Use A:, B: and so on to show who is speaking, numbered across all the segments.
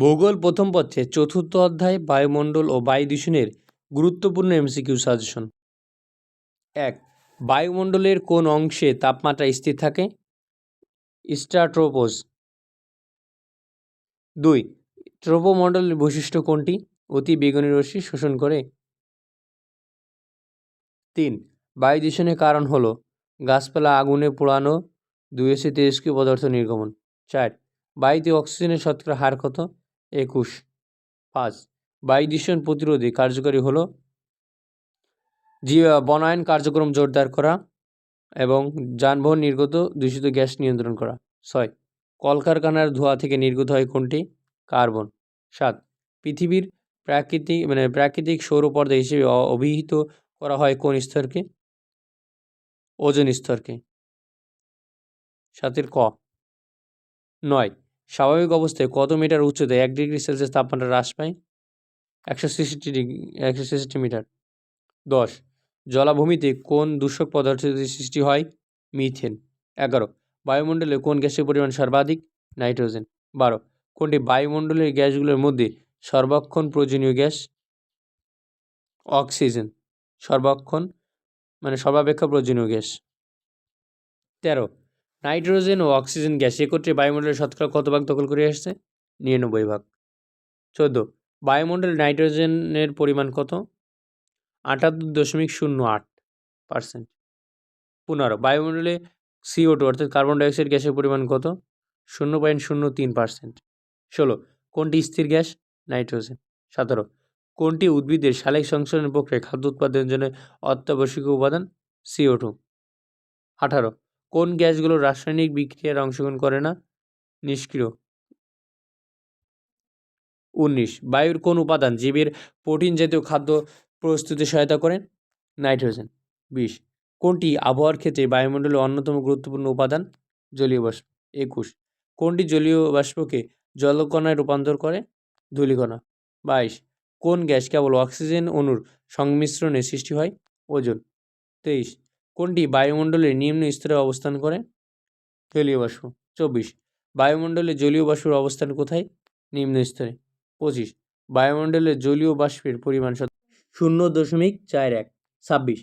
A: ভূগোল প্রথম পত্রে চতুর্থ অধ্যায়, বায়ুমণ্ডল ও বায়ু দূষণের গুরুত্বপূর্ণ এমসিকিউ সাজেশন। এক, বায়ুমণ্ডলের কোন অংশে তাপমাত্রা স্থির থাকে? স্ট্রাটোপোজ দুই ট্রোপোমণ্ডলের বৈশিষ্ট্য কোনটি? অতি বেগুনি রশ্মি শোষণ করে। তিন, বায়ু দূষণের কারণ হল গাছপালা আগুনে পোড়ানো, দুই এসে তেজস্ক্রিয় পদার্থ নির্গমন। চার, বায়ুতে অক্সিজেনের শতকরা হার কত? একুশ। পাঁচ। বায়ু দূষণ প্রতিরোধে কার্যকরী হলো জি বনায়ন কার্যক্রম জোরদার করা এবং যানবাহন নির্গত দূষিত গ্যাস নিয়ন্ত্রণ করা। ছয়। কলকারখানার ধোঁয়া থেকে নির্গত হয় কোনটি? কার্বন। সাত। পৃথিবীর প্রাকৃতিক মানে প্রাকৃতিক সৌরপর্দা হিসেবে অভিহিত করা হয় কোন স্তরকে? ওজন স্তরকে। সাতের ক। নয়। স্বাভাবিক অবস্থায় কত মিটার উচ্চতায় এক ডিগ্রি সেলসিয়াস তাপমাত্রা হ্রাস পায়? একশো ছেষট্টি ডিগ্রি, একশো ছেষট্টি মিটার। দশ, জলাভূমিতে কোন দূষক পদার্থ সৃষ্টি হয়? মিথেন। এগারো, বায়ুমণ্ডলে কোন গ্যাসের পরিমাণ সর্বাধিক? নাইট্রোজেন। বারো, কোনটি বায়ুমণ্ডলের গ্যাসগুলোর মধ্যে সর্বক্ষণ প্রয়োজনীয় গ্যাস? অক্সিজেন। সর্বক্ষণ মানে সর্বাপেক্ষা প্রয়োজনীয় গ্যাস। তেরো নাইট্রোজেন ও অক্সিজেন গ্যাস একত্রে বায়ুমণ্ডলের শতকরা কত ভাগ দখল করে আসছে? নিরানব্বই ভাগ। চোদ্দ, বায়ুমণ্ডলে নাইট্রোজেনের পরিমাণ কত? আটাত্তর দশমিক শূন্য আট পার্সেন্ট। পনেরো, বায়ুমণ্ডলে সিও টু অর্থাৎ কার্বন ডাইঅক্সাইড গ্যাসের পরিমাণ কত? শূন্য পয়েন্ট শূন্য তিন পার্সেন্ট। ষোলো, কোনটি স্থির গ্যাস? নাইট্রোজেন। সতেরো, কোনটি উদ্ভিদের শালিক সংশ্লেষণ পক্ষে খাদ্য উৎপাদনের জন্য অত্যাবশ্যকীয় উপাদান? CO two. আঠারো কোন গ্যাসগুলো রাসায়নিক বিক্রিয়ায় অংশগ্রহণ করে না? নিষ্ক্রিয়। উনিশ। বায়ুর কোন উপাদান জীবের প্রোটিন জাতীয় খাদ্য প্রস্তুতে সহায়তা করে? নাইট্রোজেন। বিশ। কোনটি আবহাওয়ার ক্ষেত্রে বায়ুমণ্ডলের অন্যতম গুরুত্বপূর্ণ উপাদান? জলীয় বাষ্প। একুশ। কোনটি জলীয় বাষ্পকে জলকণায় রূপান্তর করে? ধূলিকণা। বাইশ। কোন গ্যাস কেবল অক্সিজেন অণুর সংমিশ্রণে সৃষ্টি হয়? ওজন। তেইশ। কোনটি বায়ুমণ্ডলের নিম্ন স্তরে অবস্থান করে? জলীয় বাষ্প। চব্বিশ। বায়ুমণ্ডলে জলীয় বাষ্পের অবস্থান কোথায়? নিম্ন স্তরে। পঁচিশ। বায়ুমণ্ডলে জলীয় বাষ্পের পরিমাণ শূন্য দশমিক চার এক। ছাব্বিশ।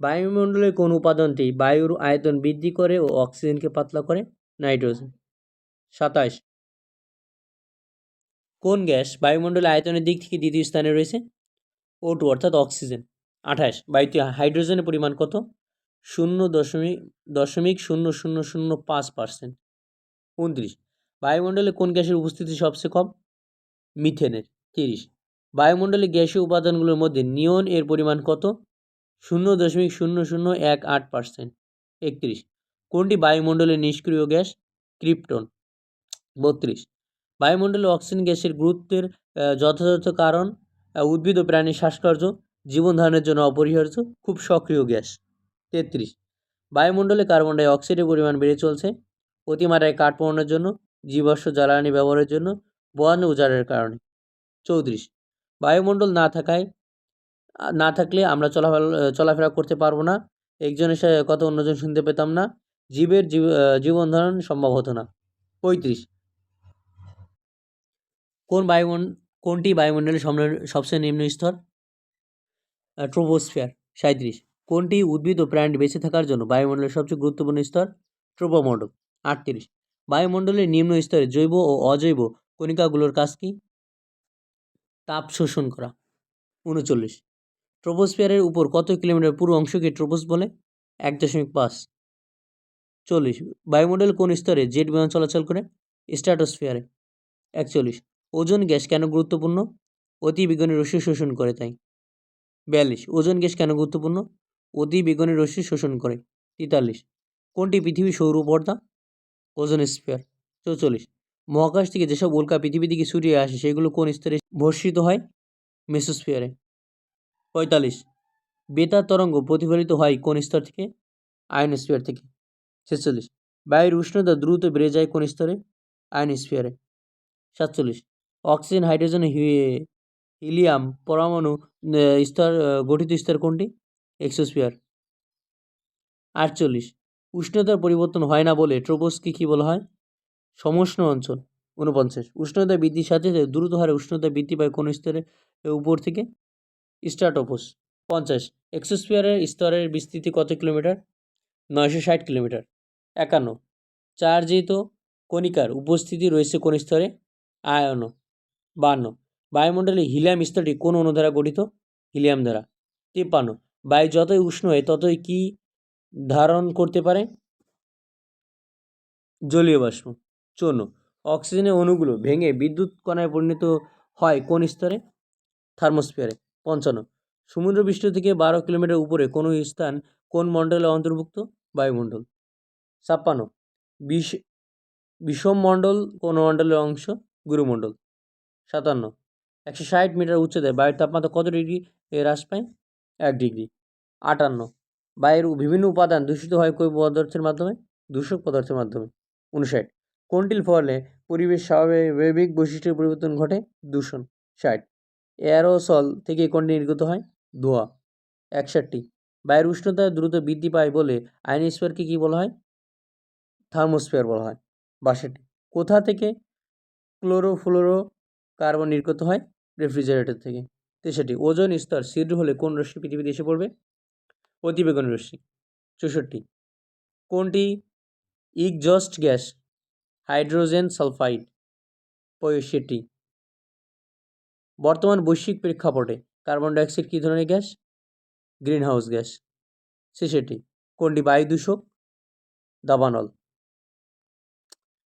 A: বায়ুমণ্ডলের কোন উপাদানটি বায়ুর আয়তন বৃদ্ধি করে ও অক্সিজেনকে পাতলা করে? নাইট্রোজেন। সাতাশ। কোন গ্যাস বায়ুমণ্ডলে আয়তনের দিক থেকে দ্বিতীয় স্থানে রয়েছে? ও টু অর্থাৎ অক্সিজেন। আঠাশ। বায়ুতে হাইড্রোজেনের পরিমাণ কত? শূন্য দশমিক দশমিক শূন্য শূন্য শূন্য পাঁচ পার্সেন্ট। উনত্রিশ। বায়ুমণ্ডলে কোন গ্যাসের উপস্থিতি সবচেয়ে কম? মিথেনের। তিরিশ। বায়ুমণ্ডলে গ্যাসীয় উপাদানগুলোর মধ্যে নিয়ন এর পরিমাণ কত? শূন্য দশমিক শূন্য শূন্য এক আট পার্সেন্ট। একত্রিশ। কোনটি বায়ুমণ্ডলের নিষ্ক্রিয় গ্যাস? ক্রিপ্টন। বত্রিশ। বায়ুমণ্ডলে অক্সিজেন গ্যাসের গুরুত্বের যথাযথ কারণ? উদ্ভিদ ও প্রাণীর শ্বাসকার্য? জীবন ধারণের জন্য অপরিহার্য? খুব সক্রিয় গ্যাস। তেত্রিশ। বায়ুমণ্ডলে কার্বন ডাই অক্সাইডের পরিমাণ বেড়ে চলছে। অতিমাত্রায় কাঠ পোড়ানোর জন্য, জীবাশ্ম জ্বালানি ব্যবহারের জন্য বন উজাড়ের কারণে। চৌত্রিশ। বায়ুমণ্ডল না থাকায়, না থাকলে আমরা চলাফেরা চলাফেরা করতে পারব না। একজনের সাথে কথা অন্যজন শুনতে পেতাম না। জীবের জীবন ধারণ সম্ভব হতো না। পঁয়ত্রিশ। কোন বায়ুমন, কোনটি বায়ুমণ্ডলের সবচেয়ে নিম্ন স্তর? ট্রোপোস্ফিয়ার সাঁত্রিশ কোনটি উদ্ভিদ ও প্রাণী বেঁচে থাকার জন্য বায়ুমণ্ডলের সবচেয়ে গুরুত্বপূর্ণ স্তর? ট্রোপোমণ্ডল আটত্রিশ। বায়ুমণ্ডলের নিম্ন স্তরে জৈব ও অজৈব কণিকাগুলোর কাজ কি? তাপ শোষণ করা। উনচল্লিশ। ট্রোপোস্ফিয়ারের উপর কত কিলোমিটার পুরো অংশকে ট্রোপোস বলে? এক দশমিক পাঁচ। চল্লিশ। বায়ুমণ্ডল কোন স্তরে জেট বিমান চলাচল করে? স্ট্র্যাটোস্ফিয়ারে। একচল্লিশ। ওজন গ্যাস কেন গুরুত্বপূর্ণ? অতি বেগুনি রশ্মি শোষণ করে তাই। বিয়াল্লিশ। ওজন গ্যাস কেন গুরুত্বপূর্ণ? অতি বেগুনি রশ্মি শোষণ করে। তেতাল্লিশ। কোনটি পৃথিবীর সৌর পর্দা? ওজন স্ফিয়ার। চৌচল্লিশ। মহাকাশ থেকে যেসব উল্কা পৃথিবী থেকে ছড়িয়ে আসে, সেগুলো কোন স্তরে ভর্ষিত হয়? মেসোস্ফিয়ারে। পঁয়তাল্লিশ। বেতার তরঙ্গ প্রতিফলিত হয় কোন স্তর থেকে? আয়নোস্ফিয়ার থেকে। ছেচল্লিশ। বায়ুর উষ্ণতা দ্রুত বেড়ে যায় কোন স্তরে? আয়নোস্ফিয়ারে। সাতচল্লিশ। অক্সিজেন, হাইড্রোজেন হিলিয়াম পরমাণু স্তর, গঠিত স্তর কোনটি? এক্সোস্ফিয়ার। আটচল্লিশ। উষ্ণতার পরিবর্তন হয় না বলে ট্রোপোসকে কী বলা হয়? সমুষ্ণ অঞ্চল উনপঞ্চাশ উষ্ণতা বৃদ্ধির সাথে সাথে দ্রুত হারে উষ্ণতা বৃদ্ধি পায় কোন স্তরে? উপর থেকে? স্ট্রাটোপোস, পঞ্চাশ। এক্সোস্ফিয়ারের স্তরের বিস্তৃতি কত কিলোমিটার? নয়শো ষাট কিলোমিটার। একান্ন। চার্জিত কণিকার উপস্থিতি রয়েছে কোন স্তরে? আয়ন। বান্ন। বায়ুমণ্ডলে হিলিয়াম স্তরটি কোন অণু দ্বারা গঠিত? হিলিয়াম দ্বারা তিপ্পান্ন। বায়ু যতই উষ্ণ হয় ততই কি ধারণ করতে পারে? জলীয় বাষ্প। চূর্ণ। অক্সিজেনের অণুগুলো ভেঙে বিদ্যুৎ কণায় পরিণত হয় কোন স্তরে? থার্মোস্ফিয়ারে। পঞ্চান্ন। সমুদ্রপৃষ্ঠ থেকে বারো কিলোমিটার উপরে কোনো স্থান কোন মণ্ডলে অন্তর্ভুক্ত? বায়ুমণ্ডল। ছাপ্পান্ন। বিষ, বিষম মণ্ডল কোন মণ্ডলের অংশ? গুরুমণ্ডল। সাতান্ন। একশো ষাট মিটার উচ্চতায় বায়ুর তাপমাত্রা কত ডিগ্রি হ্রাস পায়? এক ডিগ্রি। আটান্ন। বায়ুর বিভিন্ন উপাদান দূষিত হয় কোন পদার্থের মাধ্যমে? দূষক পদার্থের মাধ্যমে। উনষাট। কোনটির ফলে পরিবেশ স্বাভাবিক বৈশিষ্ট্যের পরিবর্তন ঘটে? দূষণ। ষাট। এয়ারোসল থেকে কোনটি নির্গত হয়? ধোঁয়া। একষট্টি। বায়ুর উষ্ণতা দ্রুত বৃদ্ধি পায় বলে আয়নোস্ফিয়ারকে কী বলা হয়? থার্মোস্ফিয়ার বলা হয়। বাষট্টি। কোথা থেকে ক্লোরোফ্লোরো কার্বন নির্গত হয়? রেফ্রিজারেটর থেকে। তেষট্টি। ওজন স্তর ছিদ্র হলে কোন রশ্মি পৃথিবীতে এসে পড়বে? অতিবেগুনি রশ্মি। চৌষট্টি। কোনটি? Exhaust gas, hydrogen sulphide. পঁয়ষট্টি। বর্তমান বৈশ্বিক প্রেক্ষাপটে কার্বন ডাইঅক্সাইড কী ধরনের গ্যাস? Green house gas. ছেষট্টি। কোনটি বায়ু দূষক? দাবানল।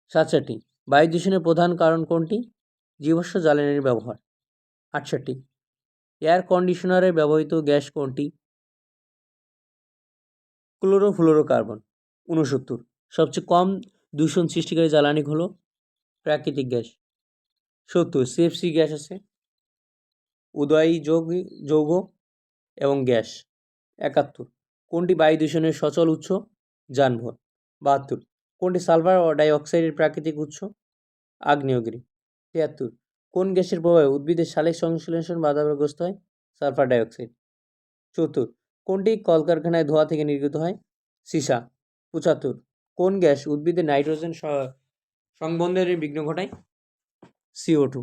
A: সাতষট্টি। বায়ু দূষণের প্রধান কারণ কোনটি? জীবাশ্ম জ্বালানির ব্যবহার। আটষট্টি। এয়ার কন্ডিশনারে ব্যবহৃত গ্যাস কোনটি? ক্লোরোফ্লোরোকার্বন, ঊনসত্তর। সবচেয়ে কম দূষণ সৃষ্টিকারী জ্বালানি হলো প্রাকৃতিক গ্যাস। সত্তর সিএফসি গ্যাস আছে। উদয়ী যৌগ যৌগ এবং গ্যাস। একাত্তর, কোনটি বায়ু দূষণের সচল উৎস? যানবাহন। বাহাত্তর, কোনটি সালফার ও ডাইঅক্সাইডের প্রাকৃতিক উৎস? আগ্নেয়গিরি। তিয়াত্তর কোন গ্যাসের প্রভাবে উদ্ভিদের সালেক সংশ্লেষণ বাধাগ্রস্ত হয়? Sulphur dioxide. চতুর কোনটি কলকারখানায় ধোঁয়া থেকে নির্গত হয়? সীসা। পঁচাত্তর, কোন গ্যাস উদ্ভিদের নাইট্রোজেন সংবন্ধনের বিঘ্ন ঘটায়? সিও টু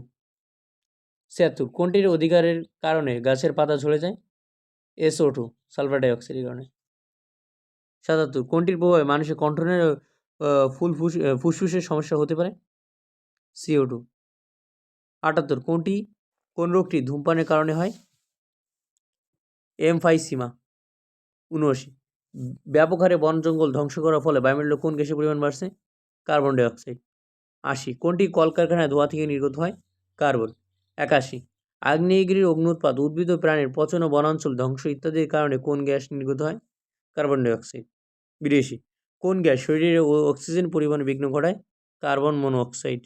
A: ছিয়াত্তর, কোনটির অধিকারের কারণে গাছের পাতা ঝরে যায়? এসও টু সালফার ডাইঅক্সাইডের কারণে। সাতাত্তর, কোনটির প্রভাবে মানুষের কণ্ঠনের ফুল ফুস, ফুসফুসের সমস্যা হতে পারে? সিও টু আটাত্তর কোনটি? কোন রোগটি ধূমপানের কারণে হয়? এমফাইসিমা, উনআশি। ব্যাপক হারে বন জঙ্গল ধ্বংস করার ফলে বায়ুমণ্ডলে কোন গ্যাসের পরিমাণ বাড়ছে? Carbon dioxide. আশি। কোনটি কলকারখানায় ধোঁয়া থেকে নির্গত হয়? কার্বন। একাশি। আগ্নেয়গিরির অগ্নুৎপাত, উদ্ভিদ ও প্রাণীর পচন ও বনাঞ্চল ধ্বংস ইত্যাদির কারণে কোন গ্যাস নির্গত হয়? Carbon dioxide. বিরাশি। কোন গ্যাস শরীরে অক্সিজেন পরিবহনে বিঘ্ন ঘটায়? Carbon monoxide.